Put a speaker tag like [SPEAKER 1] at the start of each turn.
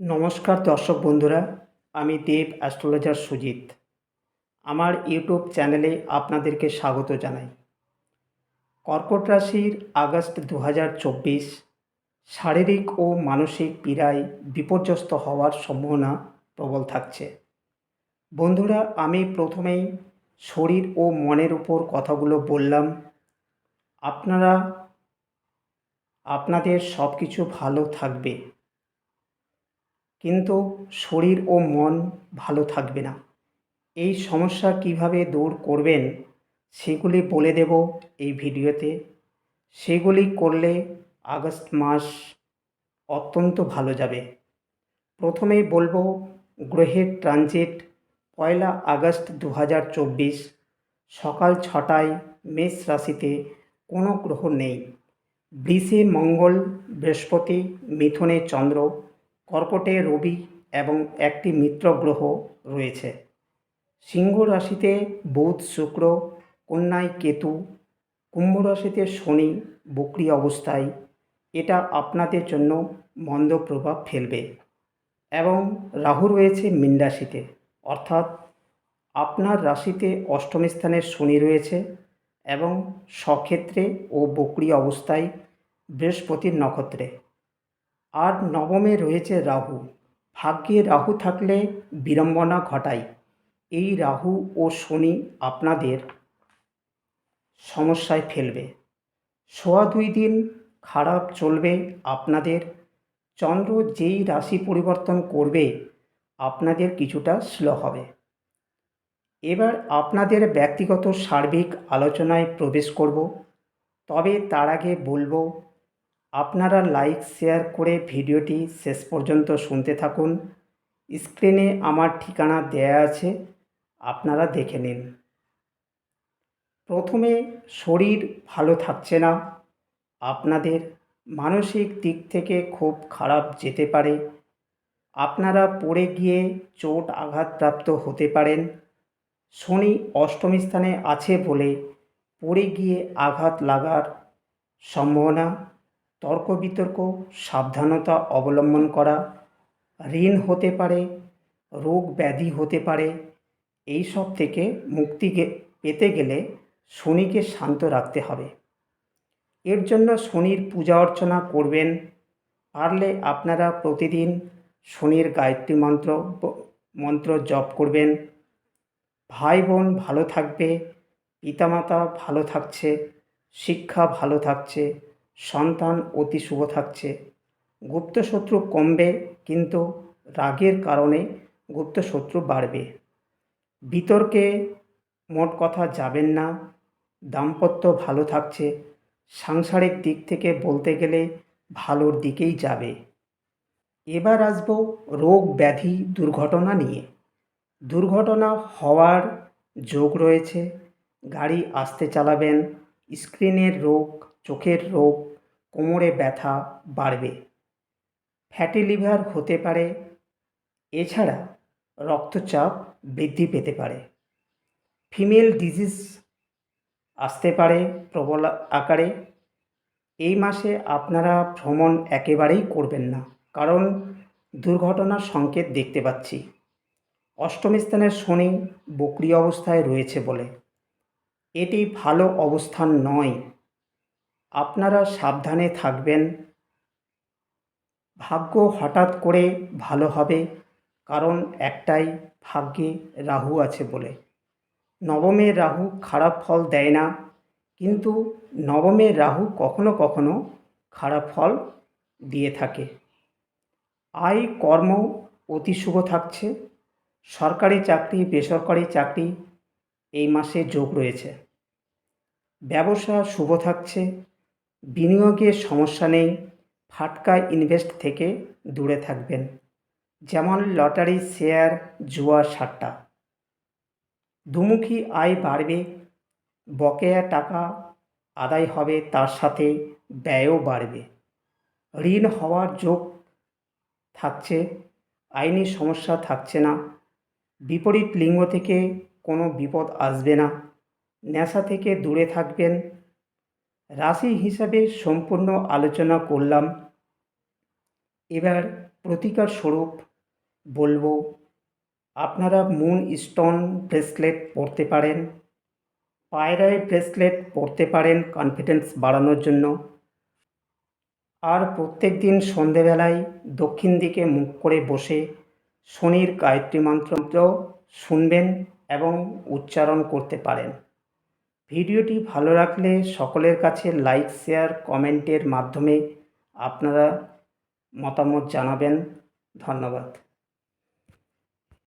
[SPEAKER 1] নমস্কার দর্শক বন্ধুরা, আমি দেব অ্যাস্ট্রোলজার সুজিত। আমার ইউটিউব চ্যানেলে আপনাদেরকে স্বাগত জানাই। কর্কট রাশির আগস্ট দু হাজার চব্বিশ শারীরিক ও মানসিক পীড়ায় বিপর্যস্ত হওয়ার সম্ভাবনা প্রবল থাকছে। বন্ধুরা, আমি প্রথমেই শরীর ও মনের উপর কথাগুলো বললাম। আপনারা, আপনাদের সব কিছু ভালো থাকবে। কিন্তু শরীর ও মন ভালো থাকবে না। এই সমস্যা কীভাবে দূর করবেন সেগুলি বলে দেব এই ভিডিওতে। সেগুলি করলে আগস্ট মাস অত্যন্ত ভালো যাবে। প্রথমেই বলব গ্রহের ট্রানজিট পয়লা আগস্ট দু হাজার চব্বিশ, সকাল ছটায় মেষ রাশিতে কোনো গ্রহ নেই। বৃষে, মঙ্গল, বৃহস্পতি, মিথুনে চন্দ্র কর্কটে রবি এবং একটি মিত্র গ্রহ রয়েছে। সিংহ রাশিতে বুধ শুক্র, কন্যায় কেতু, কুম্ভ রাশিতে শনি বক্রি অবস্থায়। এটা আপনাদের জন্য মন্দ প্রভাব ফেলবে। এবং রাহু রয়েছে মীন রাশিতে, অর্থাৎ আপনার রাশিতে অষ্টম স্থানে শনি রয়েছে এবং স্বক্ষেত্রে ও বকরি অবস্থায় বৃহস্পতির নক্ষত্রে। আর নবমে রয়েছে রাহু। ভাগ্যে রাহু থাকলে বিড়ম্বনা ঘটায়। এই রাহু ও শনি আপনাদের সমস্যায় ফেলবে। সোয়া দুই দিন খারাপ চলবে আপনাদের। চন্দ্র যেই রাশি পরিবর্তন করবে, আপনাদের কিছুটা স্লো হবে। এবার আপনাদের ব্যক্তিগত সার্বিক আলোচনায় প্রবেশ করব। তবে তার আগে বলব আপনারা লাইক, শেয়ার করে ভিডিওটি শেষ পর্যন্ত শুনতে থাকুন। স্ক্রিনে আমার ঠিকানা দেয়া আছে, আপনারা দেখে নিন। প্রথমে শরীর ভালো থাকছে না। আপনাদের মানসিক দিক থেকে খুব খারাপ যেতে পারে। আপনারা পড়ে গিয়ে চোট আঘাতপ্রাপ্ত হতে পারেন। শনি অষ্টম স্থানে আছে বলে পড়ে গিয়ে আঘাত লাগার সম্ভাবনা তর্ক বিতর্ক সাবধানতা অবলম্বন করা, ঋণ হতে পারে, রোগ ব্যাধি হতে পারে এই সব থেকে মুক্তি পেতে গেলে শনিকে শান্ত রাখতে হবে। এর জন্য শনির পূজা অর্চনা করবেন। পারলে আপনারা প্রতিদিন শনির গায়ত্রী মন্ত্র মন্ত্র জপ করবেন। ভাই বোন ভালো থাকবে, পিতামাতা ভালো থাকছে, শিক্ষা ভালো থাকছে সন্তান অতি শুভ থাকছে। গুপ্তশত্রু কমবে, কিন্তু রাগের কারণে গুপ্তশত্রু বাড়বে। বিতর্কে মোট কথা যাবেন না, দাম্পত্য ভালো থাকছে। সাংসারিক দিক থেকে বলতে গেলে ভালোর দিকেই যাবে। এবার আসব রোগ ব্যাধি দুর্ঘটনা নিয়ে। দুর্ঘটনা হওয়ার যোগ রয়েছে। গাড়ি আসতে চালাবেন, স্ক্রিনের রোগ চোখের রোগ, কোমরে ব্যথা বাড়বে। ফ্যাটি লিভার হতে পারে, এছাড়া রক্তচাপ বৃদ্ধি পেতে পারে। ফিমেল ডিজিজ আসতে পারে প্রবল আকারে। এই মাসে আপনারা ভ্রমণ একেবারেই করবেন না, কারণ দুর্ঘটনার সংকেত দেখতে পাচ্ছি। অষ্টম স্থানের শনি বক্রি অবস্থায় রয়েছে বলে। এটি ভালো অবস্থান নয়। আপনারা সাবধানে থাকবেন। ভাগ্য হঠাৎ করে ভালো হবে, কারণ একটাই ভাগ্যে রাহু আছে বলে। নবমের রাহু খারাপ ফল দেয় না, কিন্তু নবমের রাহু কখনো কখনো খারাপ ফল দিয়ে থাকে। আয়, কর্ম, অতি শুভ থাকছে। সরকারি চাকরি, বেসরকারি চাকরি, এই মাসে যোগ রয়েছে। ব্যবসা শুভ থাকছে। বিনিয়োগের সমস্যা নেই, ফাটকা ইনভেস্ট থেকে দূরে থাকবেন। যেমন লটারি, শেয়ার, জুয়া, সাট্টা। দুমুখী আয় বাড়বে, বকেয়া টাকা আদায় হবে, তার সাথে ব্যয়ও বাড়বে। ঋণ হওয়ার যোগ থাকছে, আইনি সমস্যা থাকছে না, বিপরীত লিঙ্গ থেকে কোনো বিপদ আসবে না, নেশা থেকে দূরে থাকবেন রাশি হিসাবে সম্পূর্ণ আলোচনা করলাম। এবার প্রতিকার স্বরূপ বলব, আপনারা মুন স্টোন ব্রেসলেট পরতে পারেন, পায়রায় ব্রেসলেট পরতে পারেন কনফিডেন্স বাড়ানোর জন্য। আর প্রত্যেক দিন সন্ধেবেলায় দক্ষিণ দিকে মুখ করে বসে শনির গায়ত্রী মন্ত্র শুনবেন এবং উচ্চারণ করতে পারেন। ভিডিওটি ভালো লাগলে সকলের কাছে লাইক শেয়ার কমেন্টের মাধ্যমে আপনারা মতামত জানাবেন। ধন্যবাদ।